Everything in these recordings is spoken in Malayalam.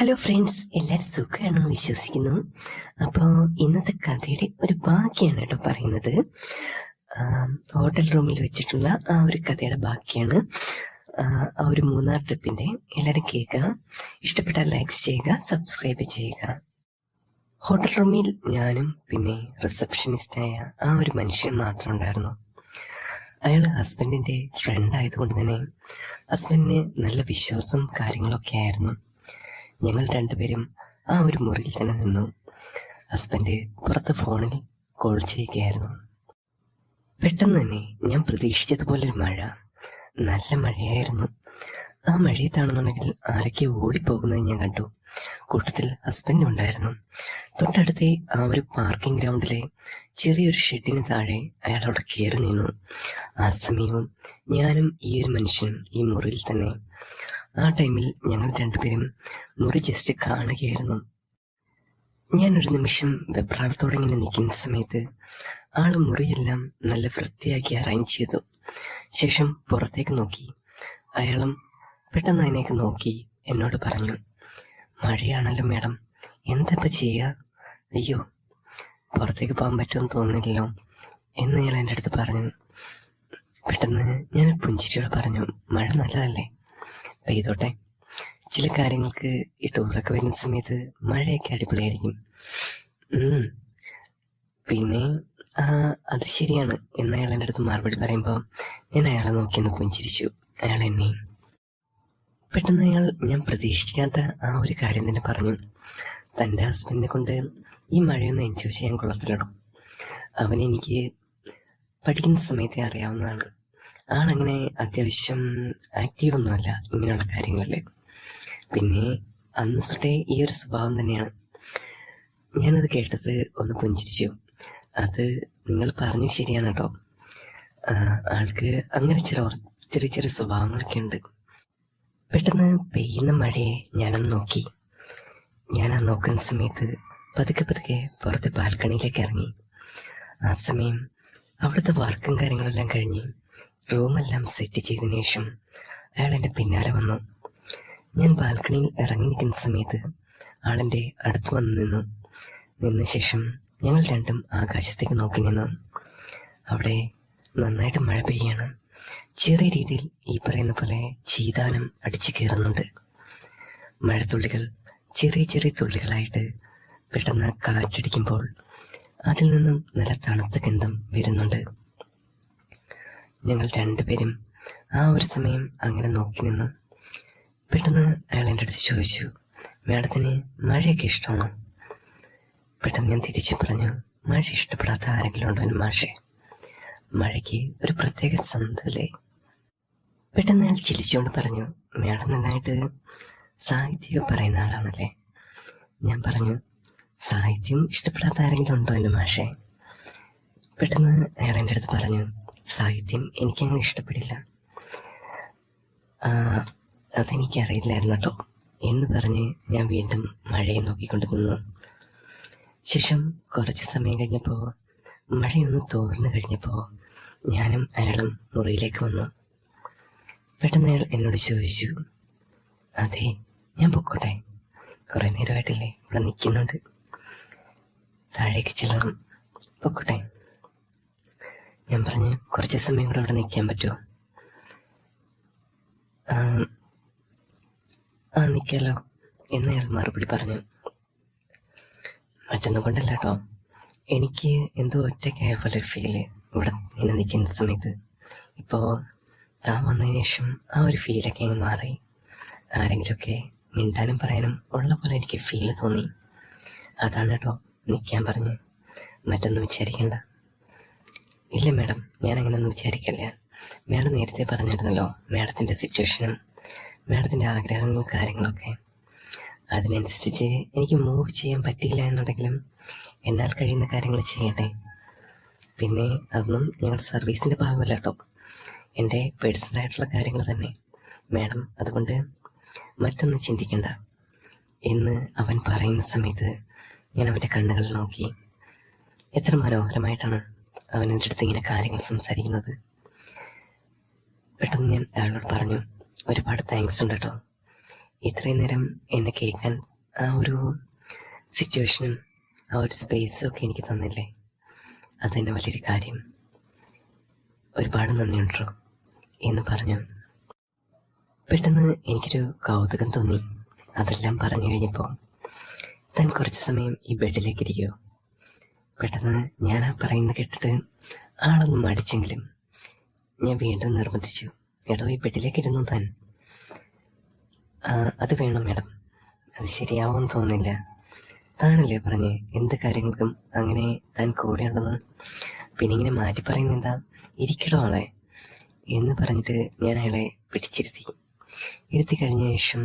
ഹലോ ഫ്രണ്ട്സ് എല്ലാവരും സുഖമാണെന്ന് വിശ്വസിക്കുന്നു. അപ്പോൾ ഇന്നത്തെ കഥയുടെ ഒരു ബാക്കിയാണ് കേട്ടോ പറയുന്നത്. ഹോട്ടൽ റൂമിൽ വെച്ചിട്ടുള്ള ആ ഒരു കഥയുടെ ബാക്കിയാണ്. ആ, ഒരു മൂന്നാർ ട്രിപ്പിന്റെ എല്ലാവരും കേൾക്കുക. ഇഷ്ടപ്പെട്ടാൽ ലൈക്സ് ചെയ്യുക സബ്സ്ക്രൈബ് ചെയ്യുക. ഹോട്ടൽ റൂമിൽ ഞാനും പിന്നെ റിസപ്ഷനിസ്റ്റായ ആ ഒരു മനുഷ്യൻ മാത്രം ഉണ്ടായിരുന്നു. അയാൾ ഹസ്ബൻഡിന്റെ ഫ്രണ്ട് ആയതുകൊണ്ട് തന്നെ ഹസ്ബൻഡിന് നല്ല വിശ്വാസം കാര്യങ്ങളൊക്കെ ആയിരുന്നു. ഞങ്ങൾ രണ്ടുപേരും ആ ഒരു മുറിയിൽ തന്നെ നിന്നു. ഹസ്ബൻഡ് പുറത്ത് ഫോണിൽ കോൾ ചെയ്യുകയായിരുന്നു. പെട്ടെന്ന് തന്നെ ഞാൻ പ്രതീക്ഷിച്ചതുപോലെ ഒരു മഴ. നല്ല മഴയായിരുന്നു. ആ മഴയത്താണെന്നുണ്ടെങ്കിൽ ആരൊക്കെ ഓടിപ്പോകുന്നത് ഞാൻ കണ്ടു. കൂട്ടത്തിൽ ഹസ്ബൻഡ് ഉണ്ടായിരുന്നു. തൊട്ടടുത്തെ ആ ഒരു പാർക്കിംഗ് ഗ്രൗണ്ടിലെ ചെറിയൊരു ഷെഡിന് താഴെ അയാൾ അവിടെ കയറി നിന്നു. ആ സമയവും ഞാനും ഈ ഒരു മനുഷ്യനും ഈ മുറിയിൽ തന്നെ. ആ ടൈമിൽ ഞങ്ങൾ രണ്ടുപേരും മുറി ജസ്റ്റ് കാണുകയായിരുന്നു. ഞാൻ ഒരു നിമിഷം വെപ്രാളത്തോടെ ഇങ്ങനെ നിൽക്കുന്ന സമയത്ത് ആൾ മുറിയെല്ലാം നല്ല വൃത്തിയാക്കി അറേഞ്ച് ചെയ്തു. ശേഷം പുറത്തേക്ക് നോക്കി. അയാളും പെട്ടെന്ന് അതിനേക്ക് നോക്കി എന്നോട് പറഞ്ഞു മഴയാണല്ലോ മേഡം എന്തപ്പോൾ ചെയ്യുക അയ്യോ പുറത്തേക്ക് പോകാൻ പറ്റുമെന്ന് തോന്നില്ലല്ലോ എന്ന് ഞാൻ എന്റെ അടുത്ത് പറഞ്ഞു. പെട്ടെന്ന് ഞാൻ പുഞ്ചിരിയോട് പറഞ്ഞു മഴ നല്ലതല്ലേ? പെയ്തോട്ടെ. ചില കാര്യങ്ങൾക്ക് ഈ ടൂറൊക്കെ വരുന്ന സമയത്ത് മഴയൊക്കെ അടിപൊളിയായിരിക്കും. പിന്നെ അത് ശരിയാണ്. എന്ന് അയാൾ എന്റെ അടുത്ത് മറുപടി പറയുമ്പോൾ ഞാൻ അയാളെ നോക്കി ഒന്ന് പുഞ്ചിരിച്ചു. അയാൾ എന്നെ പെട്ടെന്ന് അയാൾ ഞാൻ പ്രതീക്ഷിക്കാത്ത ആ ഒരു കാര്യം തന്നെ പറഞ്ഞു. തന്റെ ഹസ്ബൻഡിനെ കൊണ്ട് ഈ മഴയൊന്ന് എൻജോയ് ചെയ്യാൻ കൊള്ളത്തിലിടും അവനെനിക്ക് പഠിക്കുന്ന സമയത്തെ അറിയാവുന്നതാണ്. ആളങ്ങനെ അത്യാവശ്യം ആക്റ്റീവ് ഒന്നുമല്ല ഇങ്ങനെയുള്ള കാര്യങ്ങളിൽ. പിന്നെ അന്ന് തൊട്ടേ ഈ ഒരു സ്വഭാവം തന്നെയാണ്. ഞാനത് കേട്ടത് ഒന്ന് പുഞ്ചിരിച്ചു. അത് നിങ്ങൾ പറഞ്ഞ് ശരിയാണ് കേട്ടോ ആൾക്ക് അങ്ങനെ ചില ചെറിയ ചെറിയ സ്വഭാവങ്ങളൊക്കെ ഉണ്ട്. പെട്ടെന്ന് പെയ്യുന്ന മഴയെ ഞാനൊന്ന് നോക്കി. ഞാൻ ആ നോക്കുന്ന സമയത്ത് പതുക്കെ പതുക്കെ പുറത്തെ ബാൽക്കണിയിലേക്ക് ഇറങ്ങി. ആ സമയം അവിടുത്തെ വർക്കും കാര്യങ്ങളെല്ലാം കഴിഞ്ഞ് റൂമെല്ലാം സെറ്റ് ചെയ്തതിനു ശേഷം അയാൾ എന്റെ പിന്നാലെ വന്നു. ഞാൻ ബാൽക്കണിയിൽ ഇറങ്ങി നിൽക്കുന്ന സമയത്ത് ആളെന്റെ അടുത്ത് വന്ന് നിന്നു. നിന്ന ശേഷം ഞങ്ങൾ രണ്ടും ആകാശത്തേക്ക് നോക്കി നിന്നു. അവിടെ നന്നായിട്ട് മഴ പെയ്യാണ്. ചെറിയ രീതിയിൽ ഈ പറയുന്ന പോലെ ചീതാനം അടിച്ചു കയറുന്നുണ്ട്. മഴത്തുള്ളികൾ ചെറിയ ചെറിയ തുള്ളികളായിട്ട് പെട്ടെന്ന് കാറ്റടിക്കുമ്പോൾ അതിൽ നിന്നും നല്ല തണുത്ത ഗന്ധം വരുന്നുണ്ട്. ഞങ്ങൾ രണ്ടുപേരും ആ ഒരു സമയം അങ്ങനെ നോക്കി നിന്നു. പെട്ടെന്ന് അയാൾ എന്റെ അടുത്ത് ചോദിച്ചു മാഡത്തിന് മഴയൊക്കെ ഇഷ്ടമാണോ? പെട്ടെന്ന് ഞാൻ തിരിച്ചു പറഞ്ഞു മഴ ഇഷ്ടപ്പെടാത്ത ആരെങ്കിലും ഉണ്ടോ മാഷെ? മഴയ്ക്ക് ഒരു പ്രത്യേക സന്തല്ലേ പെട്ടെന്ന് അയാൾ ചിരിച്ചുകൊണ്ട് പറഞ്ഞു മാഡം നന്നായിട്ട് സാഹിത്യം പറയുന്ന ആളാണല്ലേ? ഞാൻ പറഞ്ഞു സാഹിത്യം ഇഷ്ടപ്പെടാത്ത ആരെങ്കിലും ഉണ്ടോ എന്റെ മാഷെ? പെട്ടെന്ന് അയാൾ എന്റെ അടുത്ത് പറഞ്ഞു സാഹിത്യം എനിക്കങ്ങനെ ഇഷ്ടപ്പെടില്ല. അതെനിക്കറിയില്ലായിരുന്നു കേട്ടോ. എന്ന് പറഞ്ഞ് ഞാൻ വീണ്ടും മഴയെ നോക്കിക്കൊണ്ട് നിന്നു ശേഷം കുറച്ച് സമയം കഴിഞ്ഞപ്പോൾ മഴയൊന്ന് തോർന്നു കഴിഞ്ഞപ്പോൾ ഞാനും അയാളും മുറിയിലേക്ക് വന്നു. പെട്ടെന്ന് അയാൾ എന്നോട് ചോദിച്ചു അതെ ഞാൻ പൊക്കോട്ടെ. കുറേ നേരമായിട്ടില്ലേ ഇവിടെ നിൽക്കുന്നുണ്ട്. താഴേക്ക് ചെല്ലണം. പൊക്കോട്ടെ. ഞാൻ പറഞ്ഞ് കുറച്ച് സമയം കൂടെ അവിടെ നിൽക്കാൻ പറ്റുമോ? ആ, നിൽക്കാലോ എന്ന് അയാൾ മറുപടി പറഞ്ഞു. മറ്റൊന്നും കൊണ്ടല്ല കേട്ടോ. എനിക്ക് എന്തോ ഒറ്റയ്ക്കായ പോലെ ഫീൽ ഇവിടെ ഇങ്ങനെ നിൽക്കുന്ന സമയത്ത്. ഇപ്പോൾ താൻ വന്നതിന് ശേഷം ആ ഒരു ഫീലൊക്കെ അങ്ങ് മാറി. ആരെങ്കിലുമൊക്കെ മിണ്ടാനും പറയാനും ഉള്ള പോലെ എനിക്ക് ഫീൽ തോന്നി. അതാണ് കേട്ടോ നിൽക്കാൻ പറഞ്ഞ്. മറ്റൊന്നും വിചാരിക്കണ്ട. ഇല്ല മാഡം ഞാൻ അങ്ങനെയൊന്നും വിചാരിക്കില്ല. മാഡം നേരത്തെ പറഞ്ഞിരുന്നല്ലോ മാഡത്തിന്റെ സിറ്റുവേഷനും മാഡത്തിന്റെ ആഗ്രഹങ്ങളും കാര്യങ്ങളൊക്കെ. അതിനനുസരിച്ച് എനിക്ക് മൂവ് ചെയ്യാൻ പറ്റിയില്ല എന്നുണ്ടെങ്കിലും എന്നാൽ കഴിയുന്ന കാര്യങ്ങൾ ചെയ്യട്ടെ. പിന്നെ അതൊന്നും ഞങ്ങൾ സർവീസിന്റെ ഭാഗമല്ല കേട്ടോ. എന്റെ പേഴ്സണലായിട്ടുള്ള കാര്യങ്ങൾ തന്നെ. മാഡം അതുകൊണ്ട് മറ്റൊന്നും ചിന്തിക്കണ്ട. എന്ന് അവൻ പറയുന്ന സമയത്ത് ഞാൻ അവന്റെ കണ്ണുകളിൽ നോക്കി. എത്ര മനോഹരമായിട്ടാണ് അവൻ എന്റെ അടുത്ത് ഇങ്ങനെ കാര്യങ്ങൾ സംസാരിക്കുന്നത്. പെട്ടെന്ന് ഞാൻ അയാളോട് പറഞ്ഞു ഒരുപാട് താങ്ക്സ് ഉണ്ട് കേട്ടോ ഇത്രയും നേരം എന്നെ കേൾക്കാൻ ആ ഒരു സിറ്റുവേഷനും ആ ഒരു സ്പേസും ഒക്കെ എനിക്ക് തന്നില്ലേ? അതെന്നെ വലിയൊരു കാര്യം. ഒരുപാട് നന്ദിയുണ്ടോ എന്ന് പറഞ്ഞു. പെട്ടെന്ന് എനിക്കൊരു കൗതുകം തോന്നി. അതെല്ലാം പറഞ്ഞു കഴിഞ്ഞപ്പോൾ താൻ കുറച്ച് സമയം ഈ ബെഡിലേക്ക് ഇരിക്കുമോ പെട്ടെന്ന് ഞാൻ ആ പറയുന്നത് കേട്ടിട്ട് ആളൊന്നും മടിച്ചെങ്കിലും ഞാൻ വീണ്ടും നിർബന്ധിച്ചു. എടോ ഈ ബെഡിലേക്ക് ഇരുന്നു താൻ? അത് വേണം മാഡം. അത് ശരിയാവുമെന്ന് തോന്നുന്നില്ല. താനല്ലേ പറഞ്ഞ് എന്ത് കാര്യങ്ങൾക്കും അങ്ങനെ താൻ കൂടെയുണ്ടെന്ന് പിന്നെ ഇങ്ങനെ മാറ്റി പറയുന്ന എന്താ? ഇരിക്കടോ ആളെ. എന്ന് പറഞ്ഞിട്ട് ഞാൻ അയാളെ പിടിച്ചിരുത്തി. ഇരുത്തി കഴിഞ്ഞ ശേഷം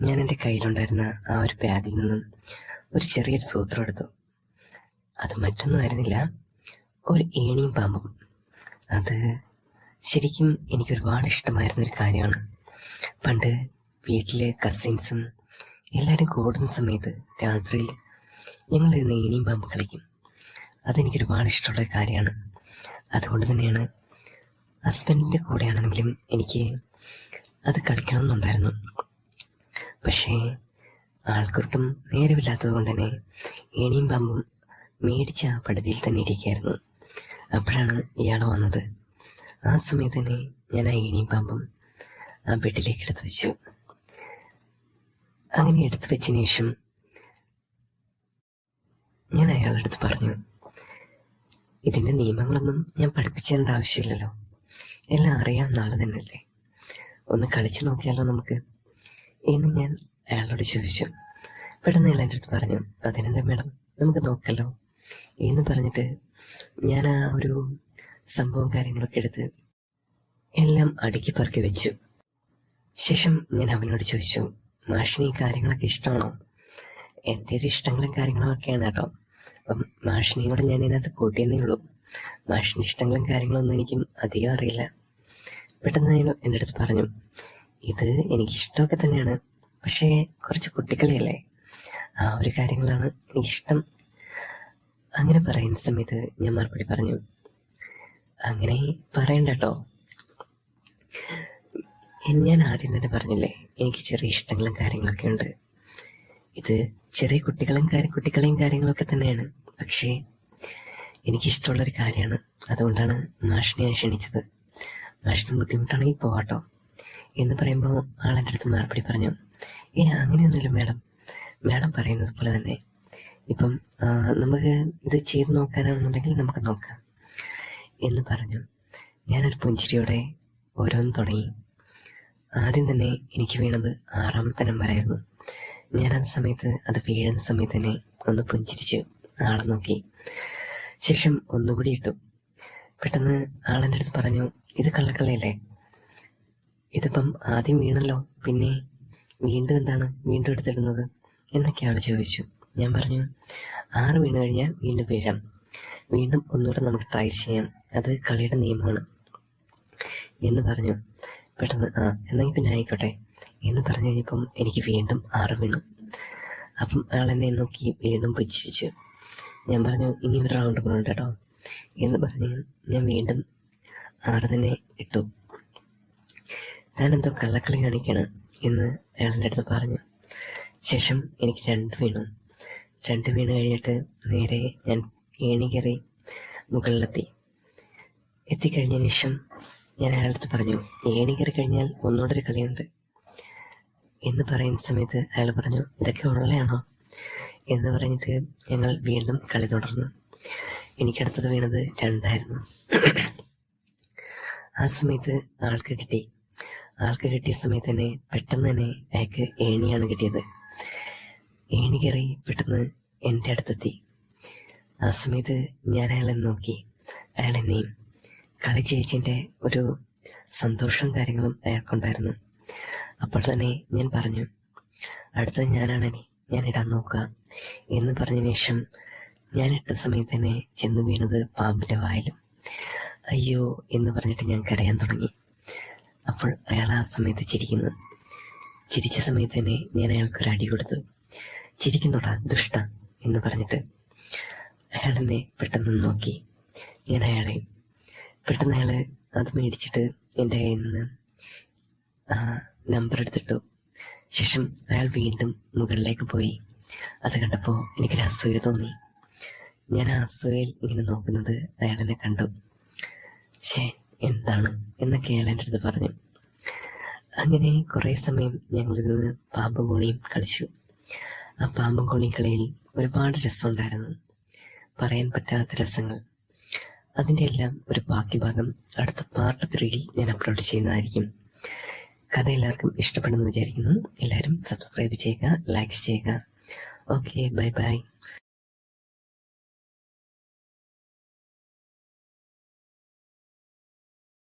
ഞാൻ എന്റെ കയ്യിലുണ്ടായിരുന്ന ആ ഒരു ബാഗിൽ നിന്നും ഒരു ചെറിയൊരു സൂത്രം എടുത്തു. അത് മറ്റൊന്നും ആയിരുന്നില്ല. ഒരു ഏണിയും പാമ്പും. അത് ശരിക്കും എനിക്ക് ഒരുപാട് ഇഷ്ടമായിരുന്ന ഒരു കാര്യമാണ്. പണ്ട് വീട്ടിലെ കസിൻസും എല്ലാവരും കൂടുന്ന സമയത്ത് രാത്രിയിൽ ഞങ്ങൾ ഇരുന്ന് ഏണിയും പാമ്പ് കളിക്കും. അതെനിക്ക് ഒരുപാട് ഇഷ്ടമുള്ള ഒരു കാര്യമാണ്. അതുകൊണ്ട് തന്നെയാണ് ഹസ്ബൻഡിന്റെ കൂടെയാണെങ്കിലും എനിക്ക് അത് കളിക്കണമെന്നുണ്ടായിരുന്നു. പക്ഷേ ആൾക്കൂട്ടം നേരമില്ലാത്തത് കൊണ്ട് തന്നെ ഏണിയും പാമ്പും മേടിച്ച ആ പടുതിയിൽ തന്നെ ഇരിക്കുകയായിരുന്നു. അപ്പോഴാണ് ഇയാൾ വന്നത്. ആ സമയത്ത് തന്നെ ഞാൻ ആ ഇനിയും പാമ്പും ആ ബെഡിലേക്ക് എടുത്തു വെച്ചു. അങ്ങനെ എടുത്തു വെച്ചതിന് ശേഷം ഞാൻ അയാളുടെ അടുത്ത് പറഞ്ഞു ഇതിന്റെ നിയമങ്ങളൊന്നും ഞാൻ പഠിപ്പിച്ചേണ്ട ആവശ്യമില്ലല്ലോ. എല്ലാം അറിയാവുന്ന ആൾ തന്നെയല്ലേ. ഒന്ന് കളിച്ചു നോക്കിയാലോ നമുക്ക്? എന്ന് ഞാൻ അയാളോട് ചോദിച്ചു. പെട്ടെന്ന് അയാൾ എന്റെ അടുത്ത് പറഞ്ഞു അതിനെന്താ മേഡം? നമുക്ക് നോക്കല്ലോ. എന്ന് പറഞ്ഞിട്ട് ഞാൻ ആ ഒരു സംഭവം കാര്യങ്ങളൊക്കെ എടുത്ത് എല്ലാം അടുക്കി പറക്കി വെച്ചു. ശേഷം ഞാൻ അവനോട് ചോദിച്ചു മാഷിന് ഈ കാര്യങ്ങളൊക്കെ ഇഷ്ടമാണോ? എന്റെ ഒരു ഇഷ്ടങ്ങളും കാര്യങ്ങളും ഒക്കെയാണ് കേട്ടോ. അപ്പം മാഷിനെയും കൂടെ ഞാൻ ഇതിനകത്ത് കൂട്ടിയെന്നേ ഉള്ളൂ. മാഷിന്റെ ഇഷ്ടങ്ങളും കാര്യങ്ങളൊന്നും എനിക്കും അധികം അറിയില്ല. പെട്ടെന്ന് ഞാൻ എന്റെ അടുത്ത് പറഞ്ഞു ഇത് എനിക്ക് ഇഷ്ടമൊക്കെ തന്നെയാണ്. പക്ഷേ കുറച്ച് കുട്ടിക്കളിയല്ലേ ആ ഒരു കാര്യങ്ങളാണ് എനിക്കിഷ്ടം. അങ്ങനെ പറയുന്ന സമയത്ത് ഞാൻ മറുപടി പറഞ്ഞു. അങ്ങനെ പറയണ്ട കേട്ടോ ഞാൻ ആദ്യം തന്നെ പറഞ്ഞില്ലേ എനിക്ക് ചെറിയ ഇഷ്ടങ്ങളും കാര്യങ്ങളൊക്കെ ഉണ്ട്. ഇത് ചെറിയ കുട്ടികളും കുട്ടികളെയും കാര്യങ്ങളൊക്കെ തന്നെയാണ്. പക്ഷേ എനിക്കിഷ്ടമുള്ളൊരു കാര്യമാണ്. അതുകൊണ്ടാണ് മാഷിനെ ഞാൻ ക്ഷണിച്ചത്. മാഷിന് ബുദ്ധിമുട്ടാണെങ്കിൽ പോവാട്ടോ. എന്ന് പറയുമ്പോൾ ആളെന്റെ അടുത്ത് മറുപടി പറഞ്ഞു ഏ അങ്ങനെയൊന്നുമില്ല മാഡം. മാഡം പറയുന്നത് പോലെ തന്നെ ഇപ്പം നമുക്ക് ഇത് ചെയ്ത് നോക്കാനാണെന്നുണ്ടെങ്കിൽ നമുക്ക് നോക്കാം. എന്ന് പറഞ്ഞു. ഞാനൊരു പുഞ്ചിരിയോടെ ഓരോന്ന് തുടങ്ങി. ആദ്യം തന്നെ എനിക്ക് വീണത് ആറാമത്തെ നമ്പറായിരുന്നു. ഞാൻ ആ സമയത്ത് അത് വീഴുന്ന സമയത്ത് തന്നെ ഒന്ന് പുഞ്ചിരിച്ചു ആളെ നോക്കി. ശേഷം ഒന്നുകൂടി ഇട്ടു. പെട്ടെന്ന് ആളെന്റെ അടുത്ത് പറഞ്ഞു ഇത് കള്ളക്കള്ളയല്ലേ? ഇതിപ്പം ആദ്യം വീണല്ലോ പിന്നെ വീണ്ടും എന്താണ് വീണ്ടും എടുത്തിടുന്നത്? എന്നൊക്കെ ആൾ ചോദിച്ചു. ഞാൻ പറഞ്ഞു ആറ് വീണ് കഴിഞ്ഞാൽ വീണ്ടും വീഴാം. വീണ്ടും ഒന്നുകൂടെ നമുക്ക് ട്രൈ ചെയ്യാം. അത് കളിയുടെ നിയമമാണ്. എന്ന് പറഞ്ഞു. പെട്ടെന്ന് ആ എന്നെങ്കിൽ പിന്നെ ആയിക്കോട്ടെ. എന്ന് പറഞ്ഞു കഴിഞ്ഞപ്പം എനിക്ക് വീണ്ടും ആറ് വീണു. അപ്പം എന്നെ നോക്കി വീണ്ടും പുച്ഛിച്ചു. ഞാൻ പറഞ്ഞു ഇനി ഒരു റൗണ്ട് കൂടെ കേട്ടോ. എന്ന് പറഞ്ഞ് ഞാൻ വീണ്ടും ആറ് തന്നെ ഇട്ടു. എന്തോ കള്ളക്കളി കാണിക്കാണ് എന്ന് അയാളുടെ അടുത്ത് പറഞ്ഞു. ശേഷം എനിക്ക് രണ്ട് വീണു. രണ്ട് വീണ് കഴിഞ്ഞിട്ട് നേരെ ഞാൻ ഏണി കയറി മുകളിലെത്തി. എത്തിക്കഴിഞ്ഞ നിമിഷം ഞാൻ അയാളടുത്ത് പറഞ്ഞു ഏണി കയറി കഴിഞ്ഞാൽ ഒന്നുകൂടെ ഒരു കളിയുണ്ട്. എന്ന് പറയുന്ന സമയത്ത് അയാൾ പറഞ്ഞു ഇതൊക്കെ ഉള്ളയാണോ എന്ന് പറഞ്ഞിട്ട് ഞങ്ങൾ വീണ്ടും കളി തുടർന്നു. എനിക്കടുത്തത് വീണത് രണ്ടായിരുന്നു. ആ സമയത്ത് ആൾക്ക് കിട്ടി. ആൾക്ക് കിട്ടിയ സമയത്ത് തന്നെ പെട്ടെന്ന് തന്നെ അയാൾക്ക് ഏണിയാണ് കിട്ടിയത്. ഏണി കയറി പെട്ടെന്ന് എന്റെ അടുത്തെത്തി. ആ സമയത്ത് ഞാൻ അയാളെ നോക്കി. അയാൾ എന്നെയും കളി ചേച്ചിന്റെ ഒരു സന്തോഷവും കാര്യങ്ങളും അയാൾക്കുണ്ടായിരുന്നു. അപ്പോൾ തന്നെ ഞാൻ പറഞ്ഞു അടുത്തത് ഞാനാണനി ഞാൻ ഇടാൻ നോക്കുക. എന്ന് പറഞ്ഞ ശേഷം ഞാൻ ഇട്ട സമയത്ത് തന്നെ ചെന്ന് വീണത് പാമ്പിന്റെ വായിലും. അയ്യോ എന്ന് പറഞ്ഞിട്ട് ഞാൻ കരയാൻ തുടങ്ങി. അപ്പോൾ അയാൾ ആ സമയത്ത് ചിരിക്കുന്നു. ചിരിച്ച സമയത്ത് തന്നെ ഞാൻ അയാൾക്കൊരു അടി കൊടുത്തു. ചിരിക്കുന്നോടാ ദുഷ്ട എന്ന് പറഞ്ഞിട്ട്. അയാൾ എന്നെ പെട്ടെന്ന് നോക്കി. ഞാൻ അയാളെ പെട്ടെന്ന് അയാൾ അത് മേടിച്ചിട്ട് എന്റെ കയ്യിൽ നിന്ന് നമ്പർ എടുത്തിട്ടു. ശേഷം അയാൾ വീണ്ടും മുകളിലേക്ക് പോയി. അത് കണ്ടപ്പോൾ എനിക്കൊരു അസൂയ തോന്നി. ഞാൻ ആ അസൂയയിൽ ഇങ്ങനെ നോക്കുന്നത് അയാൾ എന്നെ കണ്ടു. ശേ എന്താണ്? എന്നൊക്കെ അയാൾ എന്റെ അടുത്ത് പറഞ്ഞു. അങ്ങനെ കുറേ സമയം ഞങ്ങളിരുന്ന് പാമ്പ് കോണിയും കളിച്ചു. ആ പാമ്പും കോണിയും കളിയിൽ ഒരുപാട് രസമുണ്ടായിരുന്നു. പറയാൻ പറ്റാത്ത രസങ്ങൾ. അതിന്റെ എല്ലാം ഒരു ബാക്കി ഭാഗം അടുത്ത പാർട്ട് ത്രീയിൽ ഞാൻ അപ്ലോഡ് ചെയ്യുന്നതായിരിക്കും. കഥ എല്ലാവർക്കും ഇഷ്ടപ്പെടുന്നു വിചാരിക്കുന്നു. എല്ലാവരും സബ്സ്ക്രൈബ് ചെയ്യുക ലൈക്ക് ചെയ്യുക. Okay bye bye